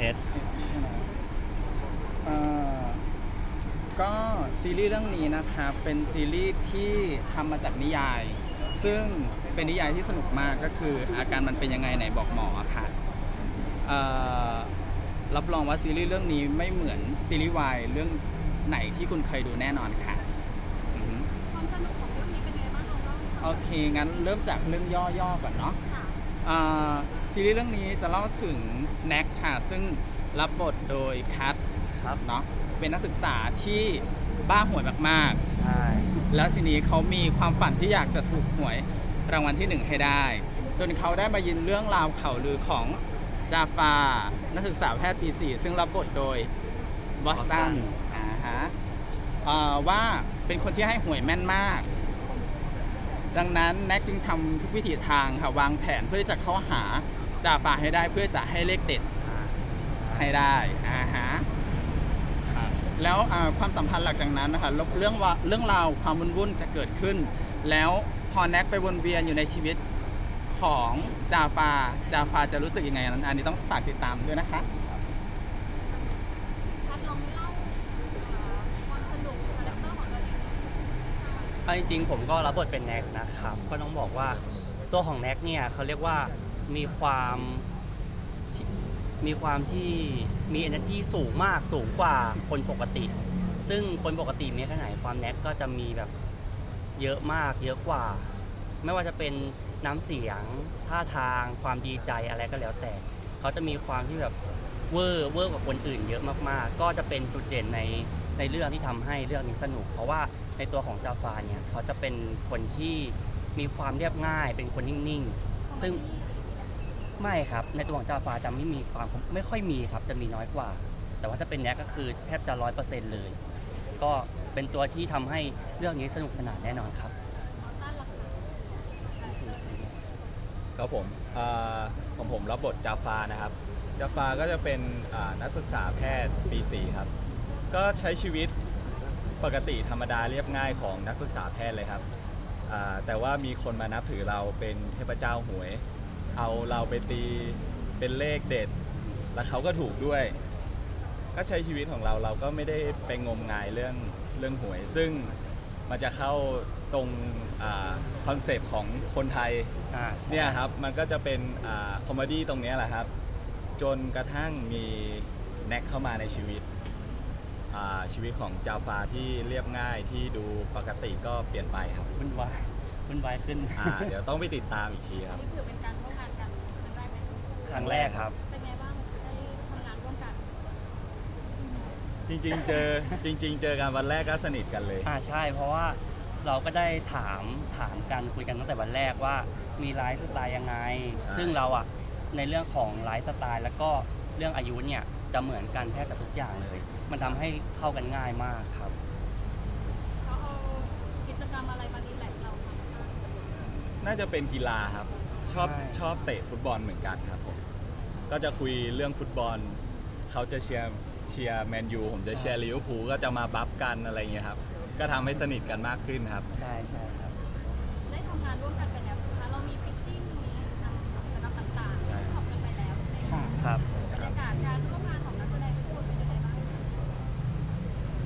เอสใช่ไหมเอ่อก็ซีรีส์เรื่องนี้นะคะเป็นซีรีส์ที่ทำมาจากนิยาย ซึ่งเป็นนิยายที่สนุกมากก็คืออาการมันเป็นยังไงไหนบอกหมอค่ะเอ่อรับรองว่าซีรีส์เรื่องนี้ไม่เหมือนซีรีส์วายเรื่องไหนที่คุณเคยดูแน่นอนค่ะอือฮึความสนุกของเรื่องนี้เป็นไงบ้างลองเล่าให้ฟังโอเค งั้นเริ่มจากเรื่องย่อๆก่อนเนาะ ค่ะ อ่า ซีรีส์เรื่องนี้จะเล่าถึงแน็กค่ะ ซึ่งรับบทโดยคัทครับเนาะเป็นนักศึกษาที่บ้าหวยมากใช่ๆ แล้วทีนี้เขามีความฝันที่อยากจะถูกหวยรางวัลที่หนึ่งให้ได้ จนเขาได้มายินเรื่องราวข่าวลือของจาฟา นักศึกษาแพทย์ปี4ซึ่งรับบทโดยบอสตันอ่าฮะอ่าว่าเป็นคนที่ให้หวยแม่นมาก ดังนั้นแน็กจึงทำทุกวิถีทางค่ะวางแผนเพื่อที่จะเข้าหา จาฟาให้ได้เพื่อจะให้เลขเด็ดให้ได้อ่าฮะครับแล้วอ่าความสัมพันธ์หลังจากนั้นนะคะเรื่องว่าเรื่องราวความวุ่นวุ่นๆจะเกิดขึ้น แล้วพอแน็กไปวนเวียนอยู่ในชีวิตของจาฟาจาฟาจะรู้สึกยังไงนั้นอันนี้ต้องฝากติดตามด้วยนะคะคัดลองเล่าเอ่อความสนุกคาแรคเตอร์ของตัวเองหน่อยค่ะเอาจริงๆผมก็รับบทเป็นแน็กนะครับ ก็ต้องบอกว่าตัวของแน็กเนี่ยเขาเรียกว่า มีความมีความที่มี energy สูงมากสูงกว่าคนปกติ ซึ่งคนปกติเมีแค่ไหนความแน็กก็จะมีแบบเยอะมากเยอะกว่า ไม่ว่าจะเป็นน้ำเสียงท่าทางความดีใจอะไรก็แล้วแต่ เขาจะมีความที่แบบเวอร์เวอร์กว่าคนอื่นเยอะมากๆ ก็จะเป็นจุดเด่นในในเรื่องที่ทำให้เรื่องนี้สนุก เพราะว่าในตัวของจาฟาเนี่ยเขาจะเป็นคนที่มีความเรียบง่ายเป็นคนนิ่งๆ ซึ่ง ไม่ครับ ในตัวของจาฟาจะไม่มีความไม่ค่อยมีครับจะมีน้อยกว่า แต่ว่าถ้าเป็นแน็กก็คือแทบจะร้อยเปอร์เซ็นต์เลย ก็เป็นตัวที่ทำให้เรื่องนี้สนุกสนานแน่นอนครับออต้นล่ะคะคาแรคเตอร์เป็นไงครับผมอ่าของผมรับบทจาฟานะครับจาฟาก็จะเป็นอ่านักศึกษาแพทย์ปี4ครับ ก็ใช้ชีวิตปกติธรรมดาเรียบง่ายของนักศึกษาแพทย์เลยครับอ่าแต่ว่ามีคนมานับถือเราเป็นเทพเจ้าหวย เอาเราไปตีเป็นเลขเด็ด แล้วเขาก็ถูกด้วย ก็ใช้ชีวิตของเราเราก็ไม่ได้ไปงมงายเรื่องเรื่องหวย ซึ่งมันจะเข้าตรงคอนเซปต์ของคนไทยอ่าใช่เนี่ยครับ มันก็จะเป็นคอมเมดี้ตรงเนี้ยแหละครับ จนกระทั่งมีแน็กเข้ามาในชีวิตอ่าชีวิตของจาฟาที่เรียบง่ายที่ดูปกติก็เปลี่ยนไปครับวุ่นวายวุ่นวายขึ้น อ่าเดี๋ยวต้องไปติดตามอีกทีครับ นี่ถือเป็นการร่ว ครั้งแรกครับ เป็นไงบ้างได้ทำงานร่วมกันจริงๆ เจอจริง ๆ เจอกันวันแรกก็สนิทกันเลย อ่าใช่ เพราะว่าเราก็ได้ถามถามกันคุยกันตั้งแต่วันแรกว่ามีไลฟ์สไตล์ยังไง ใช่ ซึ่งเราอะในเรื่องของไลฟ์สไตล์แล้วก็เรื่องอายุเนี่ยจะเหมือนกันแทบจะทุกอย่างเลย มันทำให้เข้ากันง่ายมากครับ เขาเอากิจกรรมอะไรมาดีแลกซ์เราคะน่าจะเป็นกีฬาครับ ชอบใช่ ชอบเตะฟุตบอลเหมือนกันครับผมก็จะคุยเรื่องฟุตบอล เขาจะเชียร์เชียร์แมนยูผมจะเชียร์ลิเวอร์พูลก็จะมาบัฟกันอะไรเงี้ยครับ ก็ทำให้สนิทกันมากขึ้นครับ ใช่ใช่ครับ ได้ทำงานร่วมกันไปแล้วใช่ไหมคะเรามีฟิตติ้งมีนำกิจกรรมต่างๆใช่ช็อปกันไปแล้วใช่ไหมคะครับ บรรยากาศการร่วมงานของนักแสดงทุกคนเป็นยังไงบ้างคะ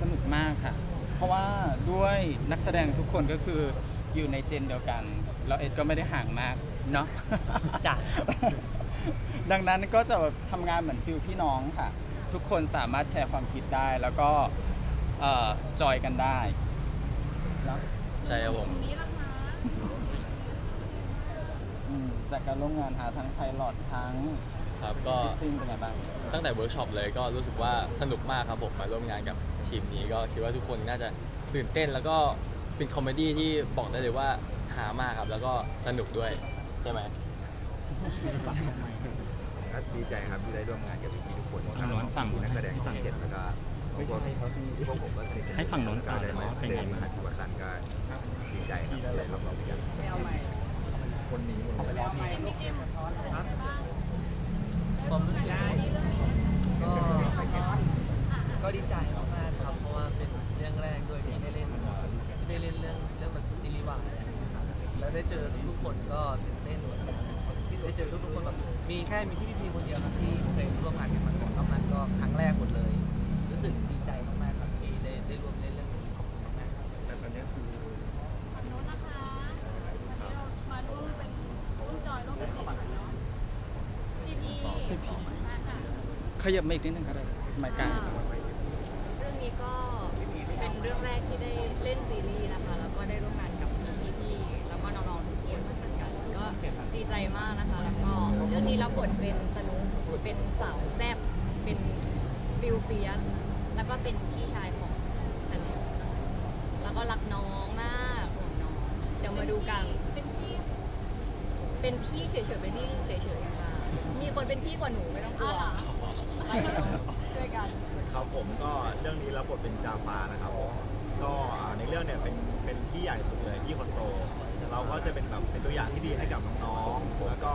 สนุกมากค่ะ เพราะว่าด้วยนักแสดงทุกคนก็คืออยู่ในเจนเดียวกัน เราเอ็ดก็ไม่ได้ห่างมาก เนาะ จ้ะ ดังนั้นก็จะแบบทำงานเหมือนฟิลพี่น้องค่ะ ทุกคนสามารถแชร์ความคิดได้แล้วก็เอ่อจอยกันได้เนาะใช่ครับผมตรงนี้ล่ะคะอืมจากการร่วมงานหาทั้งไพลอตทั้งครับก็ฟิตติ้งเป็นไงบ้าง ตั้งแต่เวิร์กช็อปเลยก็รู้สึกว่าสนุกมากครับผมมาร่วมงานกับทีมนี้ก็คิดว่าทุกคนน่าจะตื่นเต้นแล้วก็เป็นคอมเมดี้ที่บอกได้เลยว่าหามากครับแล้วก็สนุกด้วย ใช่ไหมก็ดีใจครับที่ได้ร่วมงานกับพี่ๆทุกคนฝั่งโน้นฝั่งนักแสดงช่องเจ็ดแล้วก็พวกพวกผมก็สนิทกัให้ฝั่งโน้นก็ได้มาก่อนเจเนออะมาหัดวัตันก็ดีใจครับที่ได้ร่วมงานกันคนนี้เอ็มเอ็มเป็นยังไงบ้างได้ร่วมงานกับเรื่องนี้ก็ มีแค่มีพี่พีคนเดียวครับที่เคยร่วมงานกันมาก่อนนอกนั้นก็ครั้งแรกหมดเลย รู้สึกดีใจมากๆครับที่ได้ได้ร่วมเล่นเรื่องนี้ขอบคุณมากครับแต่ตอนนี้คือขอบคุณนะคะวันนี้เรามาร่วมเป็นร่วมจอยร่วมเป็นทีมกันเนาะพีพีมาค่ะขยับมาอีกนิดนึงก็ได้ไม่ไกลเรื่องนี้ก็เป็นเรื่องแรกที่ได้เล่นซีรีส์นะคะ แล้วก็ได้ร่วมงาน ดีใจมากนะคะ แล้วก็เรื่องนี้รับบทเป็นสนุกเป็นสาวแซ่บเป็นฟิลเฟียสแล้วก็เป็นพี่ชายของสนุกแล้วก็รักน้องมากห่วงน้องเดี๋ยวมาดูกัน เป็นพี่ เป็นพี่เฉยๆเป็นพี่เฉยๆค่ะมีคนเป็นพี่กว่าหนูไม่ต้องกลัวไปด้วยกัน ครับผมก็เรื่องนี้รับบทเป็นจาฟานะครับผมก็อ่าในเรื่องเนี่ยเป็นเป็นพี่ใหญ่สุดเลยพี่คนโต เราก็จะเป็นแบบเป็นตัวอย่างที่ดีให้กับน้องๆแล้วก็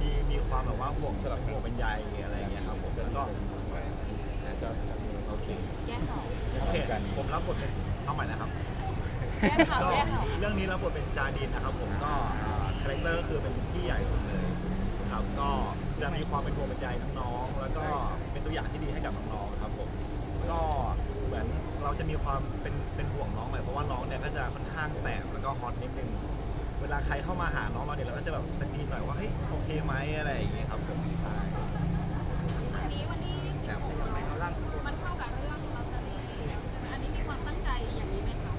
มีมีความแบบว่าห่วงแบบห่วงเป็นใยอะไรอย่างเงี้ยครับผมแล้วก็โอเคแก้ข่าวโอเคผมรับบทเป็นเอาใหม่นะครับแก้ข่าวก็แก้ข่าวเรื่องนี้รับบทเป็นจาดินนะครับผมก็คาแรคเตอร์ก็คือเป็นพี่ใหญ่สุดเลยครับก็จะมีความเป็นห่วงเป็นใยน้องๆแล้วก็เป็นตัวอย่างที่ดีให้กับน้องๆครับผมก็เหมือนเราจะมีความเป็นเป็นห่วงน้องหน่อยเพราะว่าน้องเนี่ยก็จะค่อนข้างแสบแล้วก็ฮอตนิดนึง เวลาใครเข้ามาหาน้องเราเนี่ยเราก็จะแบบสกรีนหน่อยว่าเฮ้ยโอเคไหมอะไรอย่างเงี้ยครับผมใช่อันนี้วันที่แซวมันเข้ากับเรื่องลอตเตอรี่อันนี้มีความตั้งใจอย่างนี้ไหมคะ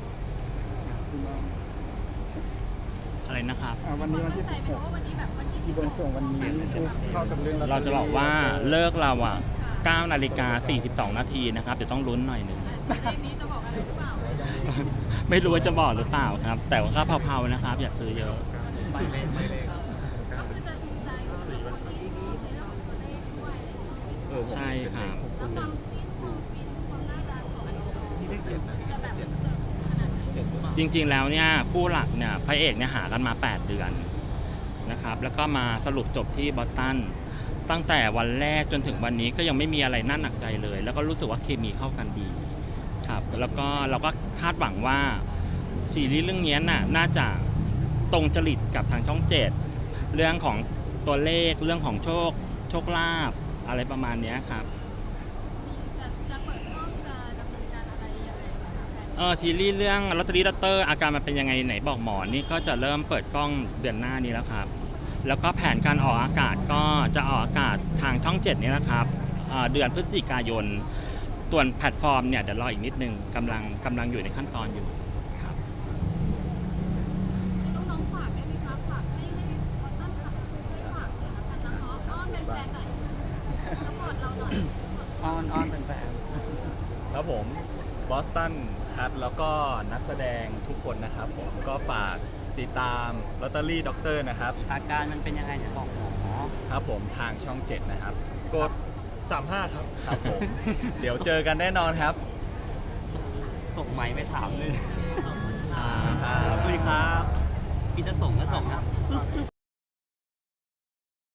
อะไรนะครับ อ่าวันนี้วันที่ตั้งใจไหมเพราะว่าวันนี้แบบวันที่16ที่บนส่งวันนี้คือเข้ากับเรื่องเราจะบอกว่าเลิกเราอะ9นาฬิกา42 นาทีนะครับเดี๋ยวต้องลุ้นหน่อยหนึ่งเลขนี้จะบอกอะไรหรือเปล่า ไม่รู้ว่าจะบอกหรือเปล่าครับ แต่ว่าก็เผาๆนะครับ อย่าซื้อเยอะไม่เล่นไม่เล่นก็คือจะถูกใจกับคนที่ชอบในเรื่องของตัวเลขด้วยใช่ครับแล้วความจิ้นความฟินความน่ารักของน้องนี่เลขเจ็ดนะๆจะแบบเสิร์ฟขนาดไหนจริง ๆ แล้วเนี่ยคู่หลักเนี่ยพระเอกเนี่ยหากันมา 8 เดือนนะครับ แล้วก็มาสรุปจบที่บอสตันตั้งแต่วันแรกจนถึงวันนี้ก็ยังไม่มีอะไรน่าหนักใจเลย แล้วก็รู้สึกว่าเคมีเข้ากันดี ครับแล้วก็เราก็คาดหวังว่าซีรีส์เรื่องนี้น่ะน่าจะตรงจริตกับทางช่องเจ็ดเรื่องของตัวเลขเรื่องของโชคโชคลาภอะไรประมาณเนี้ยครับจะจะเปิดกล้องจะดำเนินการอะไรยังไงบ้างคะแพนเออซีรีส์เรื่องลอตเตอรี่ลอตเตอร์อาการมันเป็นยังไงไหนบอกหมอนี่ก็จะเริ่มเปิดกล้องเดือนหน้านี้แล้วครับ แล้วก็แผนการออกอากาศก็จะออกอากาศทางช่องเจ็ดนี่นะครับเอ่อเดือนพฤศจิกายน ส่วนแพลตฟอร์มเนี่ยเดี๋ยวรออีกนิดนึงกำลังกำลังอยู่ในขั้นตอนอยู่ครับให้น้องๆฝากได้ไหมคะฝากให้ให้บอสตันฝากช่วยฝากหน่อยละกันนะเนาะอ้อนแฟนๆหน่อยสปอร์ตเราหน่อยอ้อนอ้อนเป็นแฟนครับผมบอสตันคัทแล้วก็นักแสดงทุกคนนะครับผมก็ฝากติดตามลอตเตอรี่ด็อกเตอร์นะครับ อาการมันเป็นยังไงเนี่ยบอกหมอครับผมทางช่อง 7 นะครับ กด 35ครับครับผมเดี๋ยวเจอกันแน่นอนครับ ส่งไม้ไปถามเลยขอบคุณค่ะขอบคุณครับพี่จะส่งก็ส่งนะ